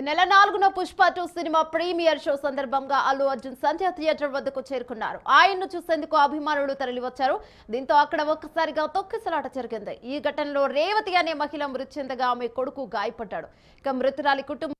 ఈ నెల నాలుగున పుష్ప టూ సినిమా ప్రీమియర్ షో సందర్భంగా అల్లు అర్జున్ సంధ్య థియేటర్ వద్దకు చేరుకున్నారు. ఆయన్ను చూసేందుకు అభిమానులు తరలివచ్చారు. దీంతో అక్కడ ఒక్కసారిగా తొక్కిసలాట జరిగింది. ఈ ఘటనలో రేవతి అనే మహిళ మృతి చెందగా ఆమె కొడుకు గాయపడ్డాడు. ఇక మృతురాలి కుటుంబం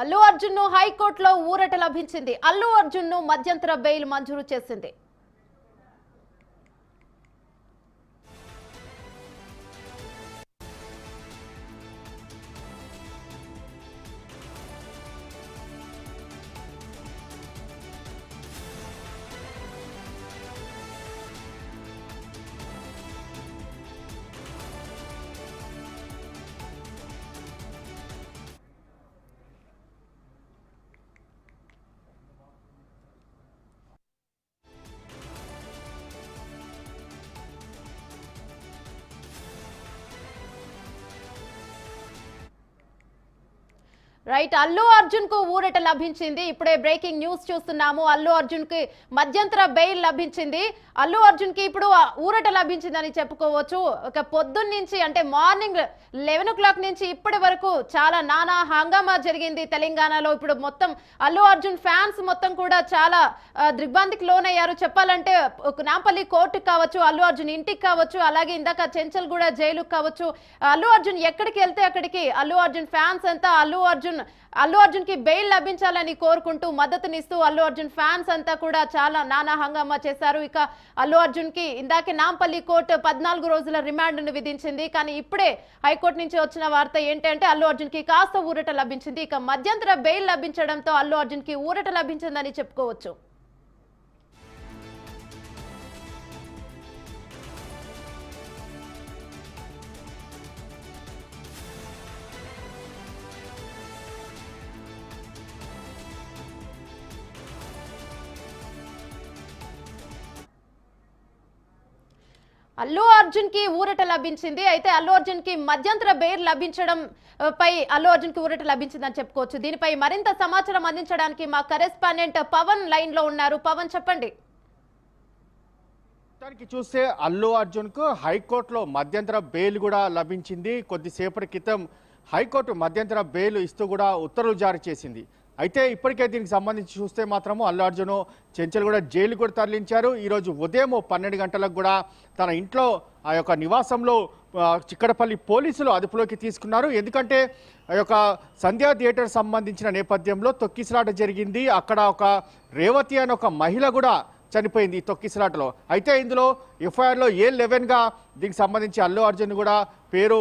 అల్లు అర్జున్ను హైకోర్టులో ఊరట లభించింది. అల్లు అర్జున్ను మధ్యంతర బెయిల్ మంజూరు చేసింది. రైట్ అల్లు అర్జున్కు ఊరట లభించింది. ఇప్పుడే బ్రేకింగ్ న్యూస్ చూస్తున్నాము. అల్లు అర్జున్కి మధ్యంతర బెయిల్ లభించింది. అల్లు అర్జున్కి ఇప్పుడు ఊరట లభించిందని చెప్పుకోవచ్చు. ఒక పొద్దున్న నుంచి అంటే మార్నింగ్ లెవెన్ ఓ క్లాక్ నుంచి ఇప్పటి వరకు చాలా నానా హంగామా జరిగింది తెలంగాణలో. ఇప్పుడు మొత్తం అల్లు అర్జున్ ఫ్యాన్స్ మొత్తం కూడా చాలా ఆ, లోనయ్యారు. చెప్పాలంటే ఒక నాంపల్లి కోర్టుకు కావచ్చు అల్లు అర్జున్ ఇంటికి కావచ్చు అలాగే ఇందాక చెంచల్ కూడా జైలుకు కావచ్చు. అల్లు అర్జున్ ఎక్కడికి వెళ్తే అక్కడికి అల్లు అర్జున్ ఫ్యాన్స్ అంతా అల్లు అర్జున్ అల్లు అర్జున్కి బెయిల్ లభించాలని కోరుకుంటూ మద్దతునిస్తూ అల్లు అర్జున్ ఫ్యాన్స్ అంతా కూడా చాలా నానా హంగామా చేశారు. ఇక అల్లు అర్జున్కి ఇందాకే నాంపల్లి కోర్టు పద్నాలుగు రోజుల రిమాండ్ను విధించింది. కానీ ఇప్పుడే హైకోర్టు నుంచి వచ్చిన వార్త ఏంటంటే అల్లు అర్జున్కి కాస్త ఊరట లభించింది. ఇక మధ్యంతర బెయిల్ లభించడంతో అల్లు అర్జున్కి ఊరట లభించిందని చెప్పుకోవచ్చు. అల్లు అర్జున్కి ఊరట లభించింది. అయితే అల్లు అర్జున్కి మధ్యంతర బెయిల్ లభించడం పై అల్లు అర్జున్కి ఊరట లభించిందని చెప్పుకోవచ్చు. దీనిపై మరింత సమాచారం అందించడానికి మా కరెస్పాండెంట్ పవన్ లైన్లో ఉన్నారు. పవన్ చెప్పండి. మొత్తానికి చూస్తే అల్లు అర్జున్కు హైకోర్టులో మధ్యంతర బెయిల్ కూడా లభించింది. కొద్దిసేపటి క్రితం హైకోర్టు మధ్యంతర బెయిల్ ఇస్తూ కూడా ఉత్తర్వులు జారీ చేసింది. అయితే ఇప్పటికే దీనికి సంబంధించి చూస్తే మాత్రము అల్లు అర్జును చెంచల్ కూడా జైలు కూడా తరలించారు. ఈరోజు ఉదయం పన్నెండు గంటలకు కూడా తన ఇంట్లో ఆ యొక్క నివాసంలో చిక్కడపల్లి పోలీసులు అదుపులోకి తీసుకున్నారు. ఎందుకంటే ఆ యొక్క సంధ్యా థియేటర్ సంబంధించిన నేపథ్యంలో తొక్కిసలాట జరిగింది. అక్కడ ఒక రేవతి అనే ఒక మహిళ కూడా చనిపోయింది ఈ తొక్కిసలాటలో. అయితే ఇందులో ఎఫ్ఐఆర్లో ఏ లెవెన్గా దీనికి సంబంధించి అల్లు అర్జున్ కూడా పేరు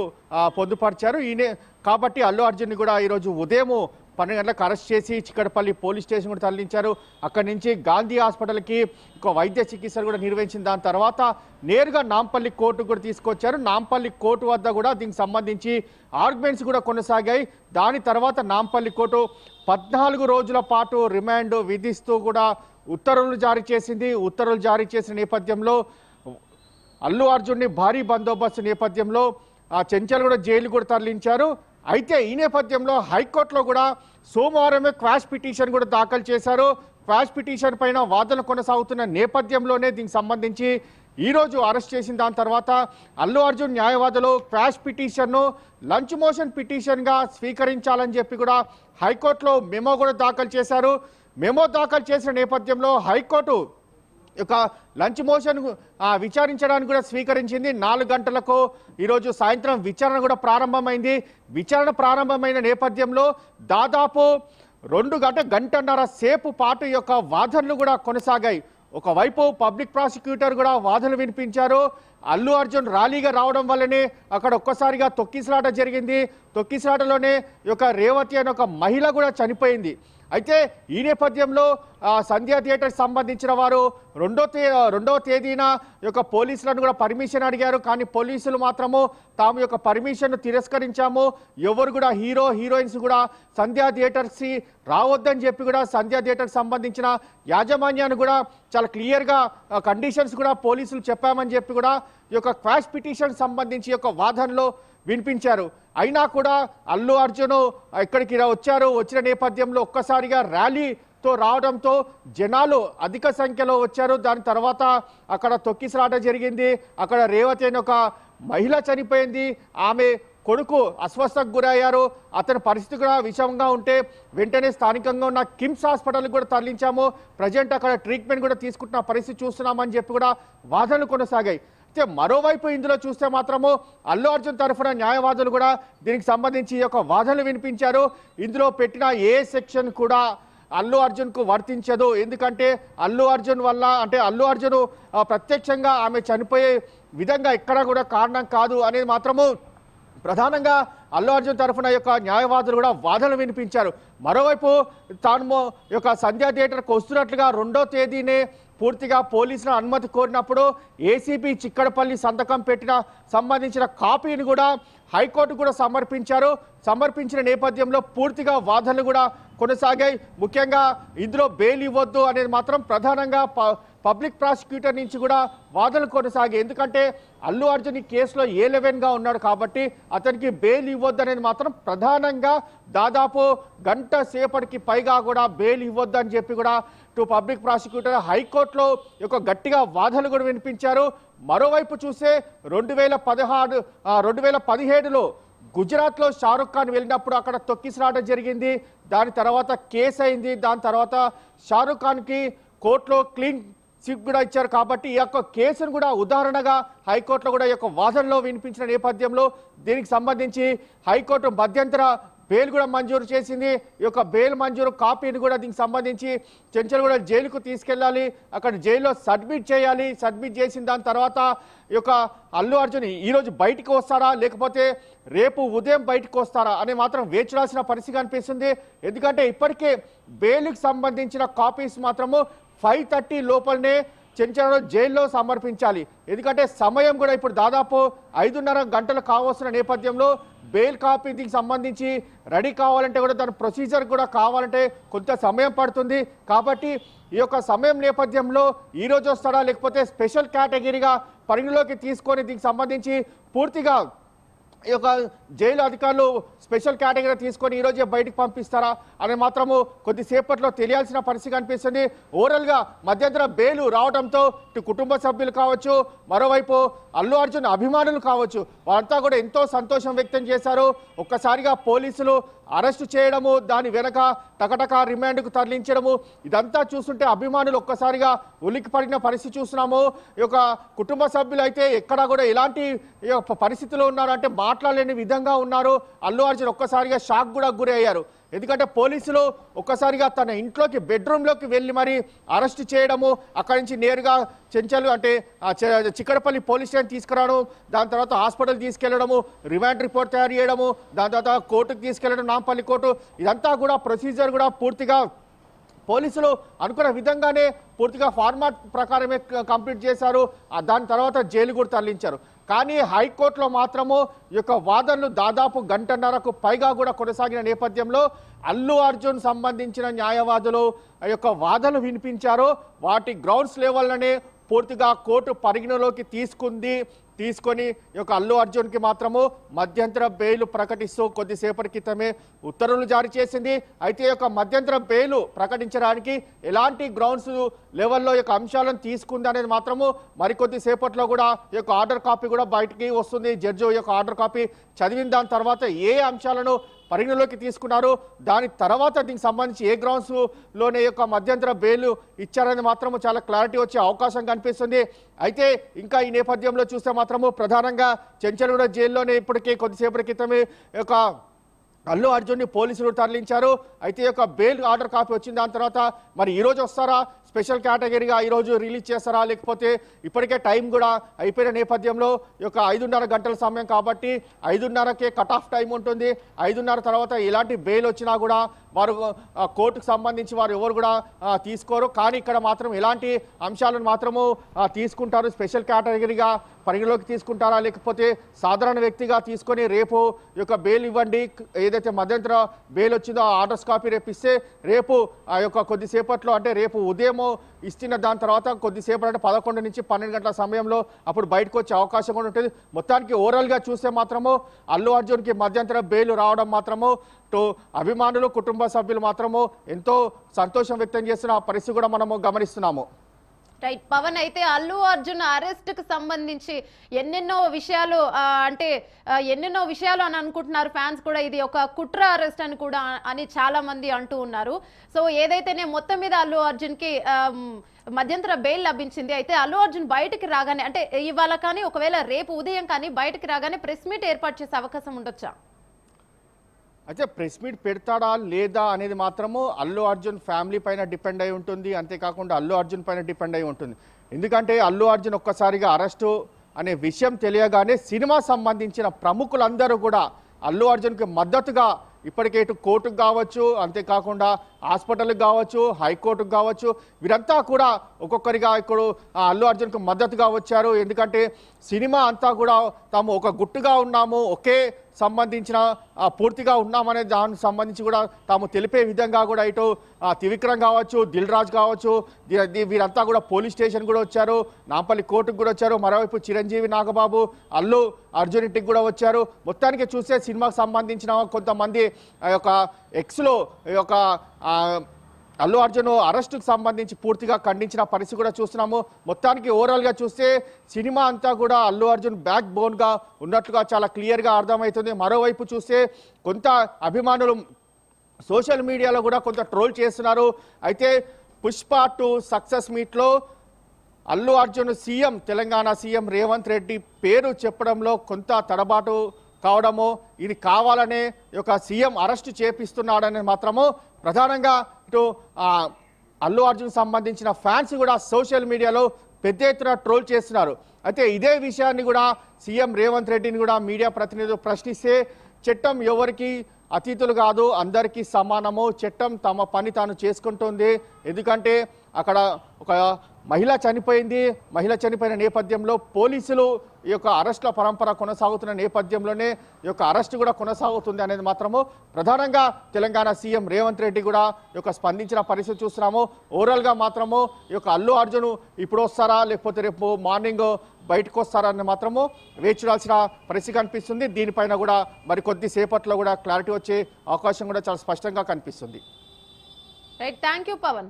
పొందుపరిచారు. ఈయన కాబట్టి అల్లు అర్జున్ కూడా ఈరోజు ఉదయం పన్నెండు గంటలకు అరెస్ట్ చేసి చిక్కడపల్లి పోలీస్ స్టేషన్ కూడా తరలించారు. అక్కడి నుంచి గాంధీ హాస్పిటల్కి ఒక వైద్య చికిత్సలు కూడా నిర్వహించిన దాని తర్వాత నేరుగా నాంపల్లి కోర్టు కూడా తీసుకొచ్చారు. నాంపల్లి కోర్టు వద్ద కూడా దీనికి సంబంధించి ఆర్గ్యుమెంట్స్ కూడా కొనసాగాయి. దాని తర్వాత నాంపల్లి కోర్టు పద్నాలుగు రోజుల పాటు రిమాండ్ విధిస్తూ కూడా ఉత్తర్వులు జారీ చేసింది. ఉత్తర్వులు జారీ చేసిన నేపథ్యంలో అల్లు అర్జున్ని భారీ బందోబస్తు నేపథ్యంలో ఆ చెంచల్ కూడా జైలు కూడా తరలించారు. అయితే ఈ నేపథ్యంలో హైకోర్టులో కూడా సోమవారమే క్వాష్ పిటిషన్ కూడా దాఖలు చేశారు. క్వాష్ పిటిషన్ పైన వాదనలు కొనసాగుతున్న నేపథ్యంలోనే దీనికి సంబంధించి ఈరోజు అరెస్ట్ చేసిన దాని తర్వాత అల్లు అర్జున్ న్యాయవాదులు క్వాష్ పిటిషన్ను లంచ్ మోషన్ పిటిషన్గా స్వీకరించాలని చెప్పి కూడా హైకోర్టులో మెమో కూడా దాఖలు చేశారు. మెమో దాఖలు చేసిన నేపథ్యంలో హైకోర్టు యొక్క లంచ్ మోషన్ విచారించడానికి కూడా స్వీకరించింది. నాలుగు గంటలకు ఈరోజు సాయంత్రం విచారణ కూడా ప్రారంభమైంది. విచారణ ప్రారంభమైన నేపథ్యంలో దాదాపు రెండు గంట గంటన్నర సేపు పాటు యొక్క వాదనలు కూడా కొనసాగాయి. ఒకవైపు పబ్లిక్ ప్రాసిక్యూటర్ కూడా వాదనలు వినిపించారు. అల్లు అర్జున్ ర్యాలీగా రావడం వల్లనే అక్కడ ఒక్కసారిగా తొక్కిసలాట జరిగింది. తొక్కిసలాటలోనే యొక్క రేవతి అనే ఒక మహిళ కూడా చనిపోయింది. అయితే ఈ నేపథ్యంలో సంధ్యా థియేటర్ సంబంధించిన వారు రెండో తే రెండవ తేదీన యొక్క పోలీసులను కూడా పర్మిషన్ అడిగారు. కానీ పోలీసులు మాత్రము తాము యొక్క పర్మిషన్ తిరస్కరించాము. ఎవరు కూడా హీరో హీరోయిన్స్ కూడా సంధ్యా థియేటర్స్కి రావద్దని చెప్పి కూడా సంధ్యా థియేటర్కి సంబంధించిన యాజమాన్యాన్ని కూడా చాలా క్లియర్గా కండిషన్స్ కూడా పోలీసులు చెప్పామని చెప్పి కూడా ఈ యొక్క క్వాష్ పిటిషన్ సంబంధించి యొక్క వాదనలో వినిపించారు. అయినా కూడా అల్లు అర్జును ఇక్కడికి వచ్చారు వచ్చిన నేపథ్యంలో ఒక్కసారిగా ర్యాలీతో రావడంతో జనాలు అధిక సంఖ్యలో వచ్చారు. దాని తర్వాత అక్కడ తొక్కిసలాట జరిగింది. అక్కడ రేవతి అని ఒక మహిళ చనిపోయింది. ఆమె కొడుకు అస్వస్థకు గురయ్యారు. అతని పరిస్థితి కూడా విషమంగా ఉంటే వెంటనే స్థానికంగా ఉన్న కిమ్స్ హాస్పిటల్కి కూడా తరలించాము. ప్రజెంట్ అక్కడ ట్రీట్మెంట్ కూడా తీసుకుంటున్న పరిస్థితి చూస్తున్నామని చెప్పి కూడా వాదనలు కొనసాగాయి. అయితే మరోవైపు ఇందులో చూస్తే మాత్రము అల్లు అర్జున్ తరఫున న్యాయవాదులు కూడా దీనికి సంబంధించి ఈ యొక్క వాదనలు వినిపించారు. ఇందులో పెట్టిన ఏ సెక్షన్ కూడా అల్లు అర్జున్కు వర్తించదు. ఎందుకంటే అల్లు అర్జున్ వల్ల అంటే అల్లు అర్జున్ ప్రత్యక్షంగా ఆమె చనిపోయే విధంగా ఎక్కడా కూడా కారణం కాదు అనేది మాత్రము ప్రధానంగా అల్లు అర్జున్ తరఫున యొక్క న్యాయవాదులు కూడా వాదనలు వినిపించారు. మరోవైపు తాను యొక్క సంధ్యా థియేటర్కి వస్తున్నట్లుగా రెండో తేదీనే పూర్తిగా పోలీసుల అనుమతి కోరినప్పుడు ఏసీపీ చిక్కడపల్లి సంతకం పెట్టిన సంబంధించిన కాపీని కూడా హైకోర్టు కూడా సమర్పించారు. సమర్పించిన నేపథ్యంలో పూర్తిగా వాదనలు కూడా కొనసాగాయి. ముఖ్యంగా ఇందులో బెయిల్ ఇవ్వద్దు అనేది మాత్రం ప్రధానంగా ప- పబ్లిక్ ప్రాసిక్యూటర్ నుంచి కూడా వాదనలు కొనసాగాయి. ఎందుకంటే అల్లు అర్జున్ ఈ కేసులో ఏ లెవెన్గా ఉన్నాడు కాబట్టి అతనికి బెయిల్ ఇవ్వద్దు అనేది మాత్రం ప్రధానంగా దాదాపు గంట సేపటికి పైగా కూడా బెయిల్ ఇవ్వద్దు అని చెప్పి కూడా టు పబ్లిక్ ప్రాసిక్యూటర్ హైకోర్టులో యొక్క గట్టిగా వాదనలు కూడా వినిపించారు. మరోవైపు చూస్తే రెండు వేల పదహారు రెండు వేల పదిహేడులో గుజరాత్లో షారుఖ్ ఖాన్ వెళ్ళినప్పుడు అక్కడ తొక్కిసలాట జరిగింది. దాని తర్వాత కేసు అయింది. దాని తర్వాత షారుఖ్ ఖాన్కి కోర్టులో క్లీన్ చిట్ కూడా ఇచ్చారు కాబట్టి ఈ యొక్క కేసును కూడా ఉదాహరణగా హైకోర్టులో కూడా ఈ యొక్క వాదనలో వినిపించిన నేపథ్యంలో దీనికి సంబంధించి హైకోర్టు మధ్యంతర బెయిల్ కూడా మంజూరు చేసింది. ఈ యొక్క బెయిల్ మంజూరు కాపీని కూడా దీనికి సంబంధించి చెంచల్ కూడా జైలుకు తీసుకెళ్ళాలి. అక్కడ జైల్లో సబ్మిట్ చేయాలి. సబ్మిట్ చేసిన దాని తర్వాత ఈ యొక్క అల్లు అర్జున్ ఈరోజు బయటికి వస్తారా? లేకపోతే రేపు ఉదయం బయటకు వస్తారా? అని మాత్రం వేచిరాల్సిన పరిస్థితి అనిపిస్తుంది ఎందుకంటే ఇప్పటికే బెయిల్కి సంబంధించిన కాపీస్ మాత్రము ఫైవ్ థర్టీ లోపలనే చెంచలలో జైల్లో సమర్పించాలి. ఎందుకంటే సమయం కూడా ఇప్పుడు దాదాపు ఐదున్నర గంటలు కావస్తున్న నేపథ్యంలో బెయిల్ కాపీ దీనికి సంబంధించి రెడీ కావాలంటే కూడా దాని ప్రొసీజర్ కూడా కావాలంటే కొంత సమయం పడుతుంది. కాబట్టి ఈ యొక్క సమయం నేపథ్యంలో ఈరోజు వస్తాడా లేకపోతే స్పెషల్ కేటగిరీగా పరిగణలోకి తీసుకొని దీనికి సంబంధించి పూర్తిగా ఈ యొక్క జైలు అధికారులు స్పెషల్ కేటగిరీ తీసుకొని ఈరోజే బయటకు పంపిస్తారా? అని మాత్రము కొద్దిసేపట్లో తెలియాల్సిన పరిస్థితి కనిపిస్తుంది. ఓవరాల్గా మధ్యంతర బెయిల్ రావడంతో ఇటు కుటుంబ సభ్యులు కావచ్చు మరోవైపు అల్లు అర్జున్ అభిమానులు కావచ్చు వారంతా కూడా ఎంతో సంతోషం వ్యక్తం చేశారు. ఒక్కసారిగా పోలీసులు అరెస్టు చేయడము దాని వెనక టకటక రిమాండ్కు తరలించడము ఇదంతా చూస్తుంటే అభిమానులు ఒక్కసారిగా ఉలిక్కి పడిన పరిస్థితి చూస్తున్నాము. ఈ యొక్క కుటుంబ సభ్యులు అయితే ఎక్కడా కూడా ఎలాంటి యొక్క పరిస్థితిలో ఉన్నారు అంటే మాట్లాడలేని విధంగా ఉన్నారు. అల్లు అర్జున్ ఒక్కసారిగా షాక్ కూడా గురయ్యారు. ఎందుకంటే పోలీసులు ఒక్కసారిగా తన ఇంట్లోకి బెడ్రూమ్లోకి వెళ్ళి మరి అరెస్ట్ చేయడము అక్కడి నుంచి నేరుగా చెంచలు అంటే చిక్కడపల్లి పోలీస్ స్టేషన్ తీసుకురావడం దాని తర్వాత హాస్పిటల్ తీసుకెళ్ళడము రిమాండ్ రిపోర్ట్ తయారు చేయడము దాని తర్వాత కోర్టుకు తీసుకెళ్ళడం నాంపల్లి కోర్టు ఇదంతా కూడా ప్రొసీజర్ కూడా పూర్తిగా పోలీసులు అనుకున్న విధంగానే పూర్తిగా ఫార్మాట్ ప్రకారమే క- కంప్లీట్ చేశారు. దాని తర్వాత జైలు కూడా తరలించారు. కానీ హైకోర్టులో మాత్రము ఈ యొక్క వాదనలు దాదాపు గంటన్నరకు పైగా కూడా కొనసాగిన నేపథ్యంలో అల్లు అర్జున్ సంబంధించిన న్యాయవాదులు ఆ యొక్క వాదనలు వినిపించారు. వాటి గ్రౌండ్స్ లెవెల్లోనే పూర్తిగా కోర్టు పరిగణలోకి తీసుకుంది. తీసుకొని యొక్క అల్లు అర్జున్కి మాత్రము మధ్యంతర బెయిల్ ప్రకటిస్తూ కొద్దిసేపటి క్రితమే ఉత్తర్వులు జారీ చేసింది. అయితే యొక్క మధ్యంతర బెయిల్ ప్రకటించడానికి ఎలాంటి గ్రౌండ్స్ లెవెల్లో యొక్క అంశాలను తీసుకుంది అనేది మాత్రము మరికొద్ది సేపట్లో కూడా యొక్క ఆర్డర్ కాపీ కూడా బయటికి వస్తుంది. జడ్జి యొక్క ఆర్డర్ కాపీ చదివిన దాని తర్వాత ఏ అంశాలను పరిగణలోకి తీసుకున్నారు? దాని తర్వాత దీనికి సంబంధించి ఏ గ్రౌండ్స్లోనే యొక్క మధ్యంతర బెయిల్ ఇచ్చారని మాత్రం చాలా క్లారిటీ వచ్చే అవకాశం కనిపిస్తుంది. అయితే ఇంకా ఈ నేపథ్యంలో చూస్తే మాత్రము ప్రధానంగా చెంచలగూడ జైల్లోనే ఇప్పటికీ కొద్దిసేపటి క్రితమే ఒక యొక్క అల్లు అర్జున్ని పోలీసులు తరలించారు. అయితే యొక్క బెయిల్ ఆర్డర్ కాపీ వచ్చిన దాని తర్వాత మరి ఈరోజు వస్తారా? స్పెషల్ కేటగిరీగా ఈరోజు రిలీజ్ చేస్తారా? లేకపోతే ఇప్పటికే టైం కూడా అయిపోయిన నేపథ్యంలో ఈ యొక్క ఐదున్నర గంటల సమయం కాబట్టి ఐదున్నరకే కట్ ఆఫ్ టైం ఉంటుంది. ఐదున్నర తర్వాత ఎలాంటి బెయిల్ వచ్చినా కూడా వారు కోర్టుకు సంబంధించి వారు ఎవరు కూడా తీసుకోరు. కానీ ఇక్కడ మాత్రం ఎలాంటి అంశాలను మాత్రము తీసుకుంటారు? స్పెషల్ కేటగిరీగా పరిగణలోకి తీసుకుంటారా? లేకపోతే సాధారణ వ్యక్తిగా తీసుకొని రేపు యొక్క బెయిల్ ఇవ్వండి. ఏదైతే మధ్యంతర బెయిల్ వచ్చిందో ఆ ఆర్డర్స్ కాపీ రేపు ఇస్తే రేపు ఆ యొక్క కొద్దిసేపట్లో అంటే రేపు ఉదయం ఉదయము ఇస్తున్న దాని తర్వాత కొద్దిసేపు అంటే పదకొండు నుంచి పన్నెండు గంటల సమయంలో అప్పుడు బయటకు వచ్చే అవకాశం కూడా ఉంటుంది. మొత్తానికి ఓవరాల్గా చూస్తే మాత్రము అల్లు అర్జున్కి మధ్యంతర బెయిల్ రావడం మాత్రము టు అభిమానులు కుటుంబ సభ్యులు మాత్రము ఎంతో సంతోషం వ్యక్తం చేస్తున్న పరిస్థితి కూడా మనము గమనిస్తున్నాము. రైట్. పవన్ అయితే అల్లు అర్జున్ అరెస్ట్కు సంబంధించి ఎన్నెన్నో విషయాలు అంటే ఎన్నెన్నో విషయాలు అని అనుకుంటున్నారు. ఫ్యాన్స్ కూడా ఇది ఒక కుట్ర అరెస్ట్ అని కూడా అని చాలా మంది అంటూ ఉన్నారు. సో ఏదైతేనే మొత్తం మీద అల్లు అర్జున్కి మధ్యంతర బెయిల్ లభించింది. అయితే అల్లు అర్జున్ బయటకి రాగానే అంటే ఇవాళ కానీ ఒకవేళ రేపు ఉదయం కానీ బయటకి రాగానే ప్రెస్ మీట్ ఏర్పాటు చేసే అవకాశం ఉండొచ్చా? అయితే ప్రెస్ మీట్ పెడతాడా లేదా అనేది మాత్రము అల్లు అర్జున్ ఫ్యామిలీ పైన డిపెండ్ అయి ఉంటుంది. అంతేకాకుండా అల్లు అర్జున్ పైన డిపెండ్ అయి ఉంటుంది. ఎందుకంటే అల్లు అర్జున్ ఒక్కసారిగా అరెస్టు అనే విషయం తెలియగానే సినిమా సంబంధించిన ప్రముఖులందరూ కూడా అల్లు అర్జున్కి మద్దతుగా ఇప్పటికే ఇటు కోర్టుకు కావచ్చు అంతేకాకుండా హాస్పిటల్కి కావచ్చు హైకోర్టుకు కావచ్చు వీరంతా కూడా ఒక్కొక్కరిగా ఇప్పుడు అల్లు అర్జున్కు మద్దతుగా వచ్చారు. ఎందుకంటే సినిమా అంతా కూడా తాము ఒక గుట్టుగా ఉన్నాము ఒకే సంబంధించిన పూర్తిగా ఉన్నామనే దానికి సంబంధించి కూడా తాము తెలిపే విధంగా కూడా ఇటు త్రివిక్రమ్ కావచ్చు దిల్ రాజ్ కావచ్చు వీరంతా కూడా పోలీస్ స్టేషన్ కూడా వచ్చారు నాంపల్లి కోర్టుకు కూడా వచ్చారు మరోవైపు చిరంజీవి నాగబాబు అల్లు అర్జున్ ఇంటికి కూడా వచ్చారు. మొత్తానికి చూస్తే సినిమాకు సంబంధించిన కొంతమంది ఆ యొక్క ఎక్స్లో ఈ యొక్క అల్లు అర్జున్ అరెస్టుకు సంబంధించి పూర్తిగా ఖండించిన పరిస్థితి కూడా చూస్తున్నాము. మొత్తానికి ఓవరాల్గా చూస్తే సినిమా అంతా కూడా అల్లు అర్జున్ బ్యాక్ బోన్గా ఉన్నట్లుగా చాలా క్లియర్గా అర్థమవుతుంది. మరోవైపు చూస్తే కొంత అభిమానులు సోషల్ మీడియాలో కూడా కొంత ట్రోల్ చేస్తున్నారు. అయితే పుష్ప టూ సక్సెస్ మీట్లో అల్లు అర్జున్ సీఎం తెలంగాణ సీఎం రేవంత్ రెడ్డి పేరు చెప్పడంలో కొంత తడబాటు కావడము ఇది కావాలనే యొక్క సీఎం అరెస్ట్ చేపిస్తున్నాడని మాత్రము ప్రధానంగా ఇటు అల్లు అర్జున్ సంబంధించిన ఫ్యాన్స్ కూడా సోషల్ మీడియాలో పెద్ద ఎత్తున ట్రోల్ చేస్తున్నారు. అయితే ఇదే విషయాన్ని కూడా సీఎం రేవంత్ రెడ్డిని కూడా మీడియా ప్రతినిధులు ప్రశ్నిస్తే చట్టం ఎవరికి అతీతులు కాదు అందరికీ సమానము. చట్టం తమ పని తాను చేసుకుంటుంది. ఎందుకంటే అక్కడ ఒక మహిళ చనిపోయింది. మహిళ చనిపోయిన నేపథ్యంలో పోలీసులు ఈ యొక్క అరెస్ట్ల పరంపర కొనసాగుతున్న నేపథ్యంలోనే ఈ యొక్క అరెస్ట్ కూడా కొనసాగుతుంది అనేది మాత్రము ప్రధానంగా తెలంగాణ సీఎం రేవంత్ రెడ్డి కూడా ఈ యొక్క స్పందించిన పరిస్థితి చూస్తున్నాము. ఓవరాల్గా మాత్రము ఈ యొక్క అల్లు అర్జున్ ఇప్పుడు వస్తారా? లేకపోతే రేపు మార్నింగ్ బయటకు వస్తారా అని మాత్రము వేచి చూడాల్సిన పరిస్థితి కనిపిస్తుంది. దీనిపైన కూడా మరి కొద్ది సేపట్లో కూడా క్లారిటీ వచ్చే అవకాశం కూడా చాలా స్పష్టంగా కనిపిస్తుంది. Right thank you Pavan.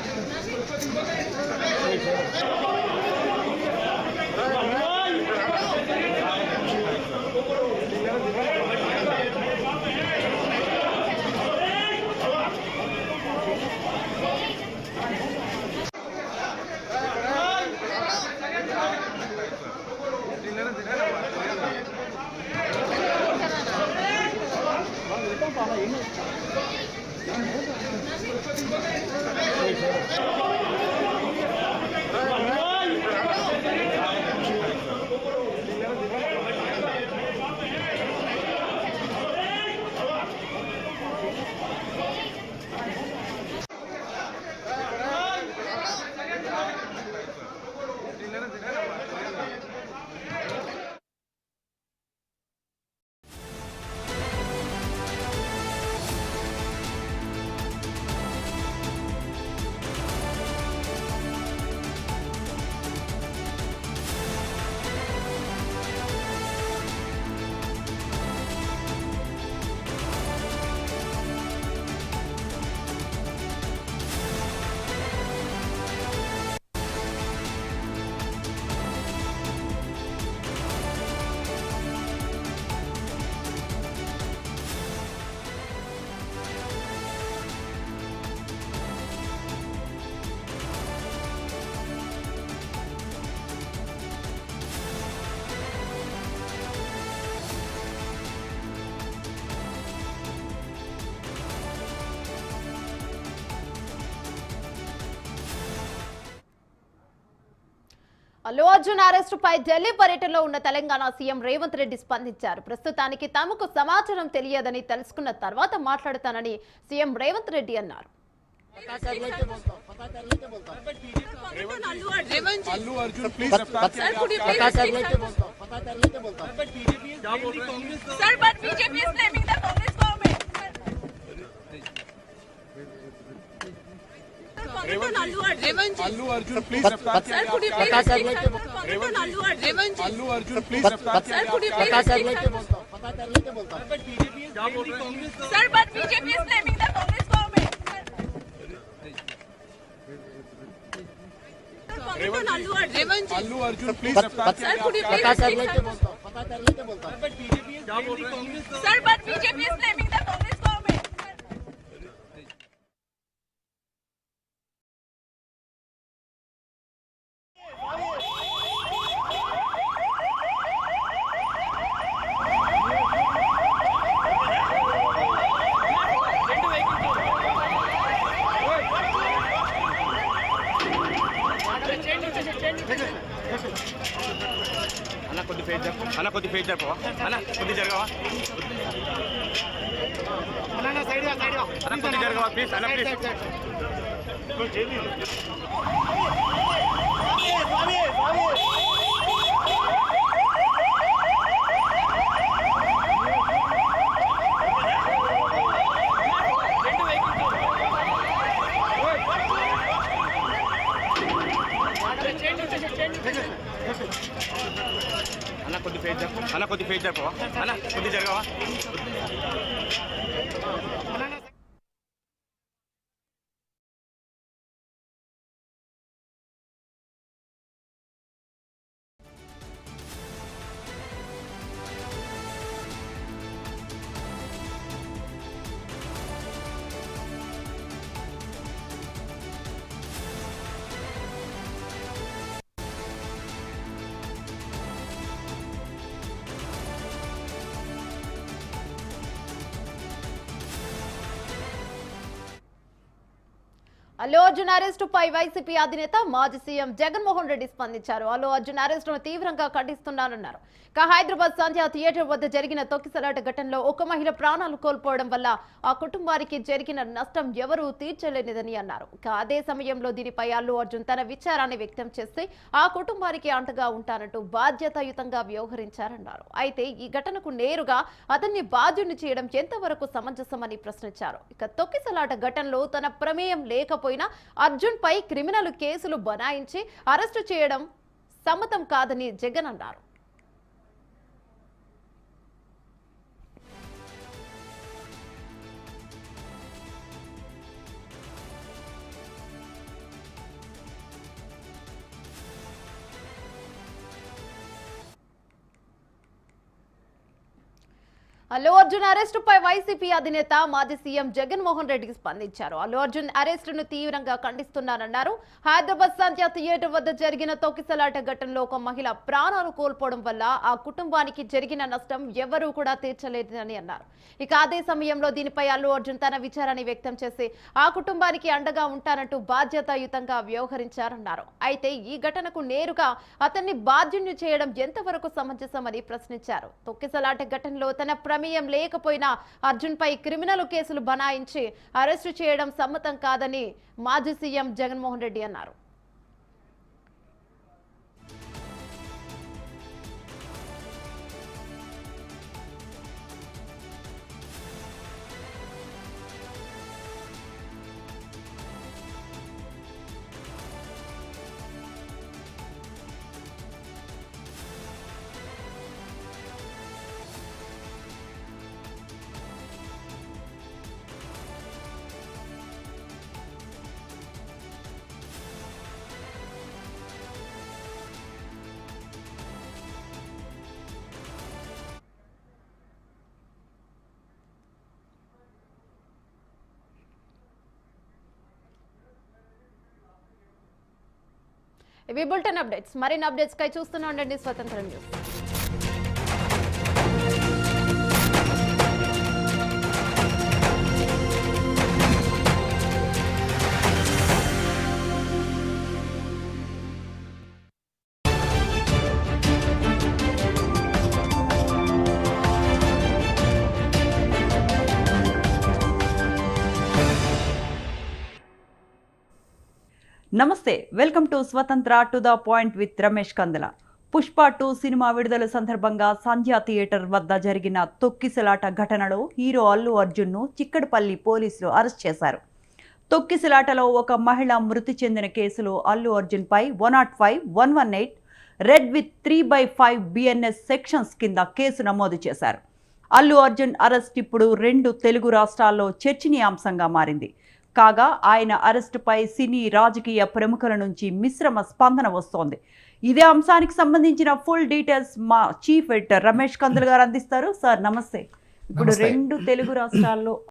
Thank you. Allu Arjun అరెస్టుపై Delhi పర్యటనలో ఉన్న తెలంగాణ సీఎం రేవంత్ రెడ్డి స్పందించారు. ప్రస్తుతానికి తమకు సమాచారం తెలియదని తెలుసుకున్న తర్వాత మాట్లాడతానని సీఎం రేవంత్ రెడ్డి అన్నారు. But BJP Allu Arjun. Please Allu Arjun please sir Allu Arjun. Please sir sir but BJP is blaming the Congress జరుపువా అన్న కొద్ది జరగవా అన్న కొద్ది జరగవా ప్లీజ్ అన్న ప్లీజ్ అన్న కొద్ది ఫేస్ జరుపు అన్న కొద్ది ఫేస్ జరుపు అన్న కొద్ది జరగవా? అల్లు అర్జున్ అరెస్టు పై వైసీపీ అధినేత మాజీ సీఎం జగన్మోహన్ రెడ్డి స్పందించారు. అల్లు అర్జున్ అరెస్టును తీవ్రంగా ఖండిస్తున్నానన్నారు. ఇక హైదరాబాద్ సంధ్యా థియేటర్ వద్ద జరిగిన తొక్కిసలాట ఘటనలో ఒక మహిళ ప్రాణాలు కోల్పోవడం వల్ల ఆ కుటుంబానికి జరిగిన నష్టం ఎవరూ తీర్చలేనిదని అన్నారు. ఇక అదే సమయంలో దీనిపై అల్లు అర్జున్ తన విచారాన్ని వ్యక్తం చేస్తే ఆ కుటుంబానికి అంటగా ఉంటానంటూ బాధ్యతాయుతంగా వ్యవహరించారన్నారు. అయితే ఈ ఘటనకు నేరుగా అతన్ని బాధ్యుని చేయడం ఎంతవరకు సమంజసమని ప్రశ్నించారు. ఇక తొక్కిసలాట ఘటనలో తన ప్రమేయం లేకపోయినా అర్జున్ పై క్రిమినల్ కేసులు బనాయించి అరెస్టు చేయడం సమ్మతం కాదని జగన్ అన్నారు. అల్లు అర్జున్ అరెస్టుపై వైసీపీ అధినేత మాజీ సీఎం జగన్మోహన్ రెడ్డికి స్పందించారు. అల్లు అర్జున్ అరెస్టును తీవ్రంగా ఖండిస్తున్నారన్నారు. హైదరాబాద్ సంధ్య థియేటర్ వద్ద జరిగిన తొక్కిసలాట ఘటనలో ఒక మహిళ ప్రాణాలు కోల్పోవడం వల్ల ఆ కుటుంబానికి జరిగిన నష్టం ఎవరూ కూడా తీర్చలేదని అన్నారు. ఇక అదే సమయంలో దీనిపై అల్లు అర్జున్ తన విచారాన్ని వ్యక్తం చేసి ఆ కుటుంబానికి అండగా ఉంటానంటూ బాధ్యతాయుతంగా వ్యవహరించారన్నారు. అయితే ఈ ఘటనకు నేరుగా అతన్ని బాధ్యుణ్ణి చేయడం ఎంతవరకు సమంజసమని ప్రశ్నించారు. తొక్కిసలాట ఘటనలో తన ప్రమేయం లేకపోయినా అర్జున్ పై క్రిమినల్ కేసులు బనాయించి అరెస్టు చేయడం సమ్మతం కాదని మాజీ సీఎం జగన్మోహన్ రెడ్డి అన్నారు. ఇవి బులెటిన్ అప్డేట్స్. మరిన్ని అప్డేట్స్ కై చూస్తూనే ఉండండి. స్వతంత్రం న్యూస్. నమస్తే welcome to Swatantra to the point with Ramesh Kandala. Pushpa two cinema విడుదల సందర్భంగా సంధ్యా థియేటర్ వద్ద జరిగిన తొక్కిసలాట ఘటనలో హీరో అల్లు అర్జున్ను చిక్కడపల్లి పోలీసులు అరెస్ట్ చేశారు. తొక్కిసలాటలో ఒక మహిళ మృతి చెందిన కేసులో Allu అర్జున్పై one not five one one eight read with three by five BNS sections కింద కేసు నమోదు చేశారు. అల్లు అర్జున్ అరెస్ట్ ఇప్పుడు రెండు తెలుగు రాష్ట్రాల్లో చర్చనీయాంశంగా మారింది. కాగా ఆయన అరెస్టుపై సినీ రాజకీయ ప్రముఖుల నుంచి మిశ్రమ స్పందన వస్తోంది. ఇదే అంశానికి సంబంధించిన ఫుల్ డీటెయిల్స్ మా చీఫ్ ఎడిటర్ రమేష్ కందులు గారు అందిస్తారు. సార్ నమస్తే. ఇప్పుడు. రెండు తెలుగు రాష్ట్రాల్లో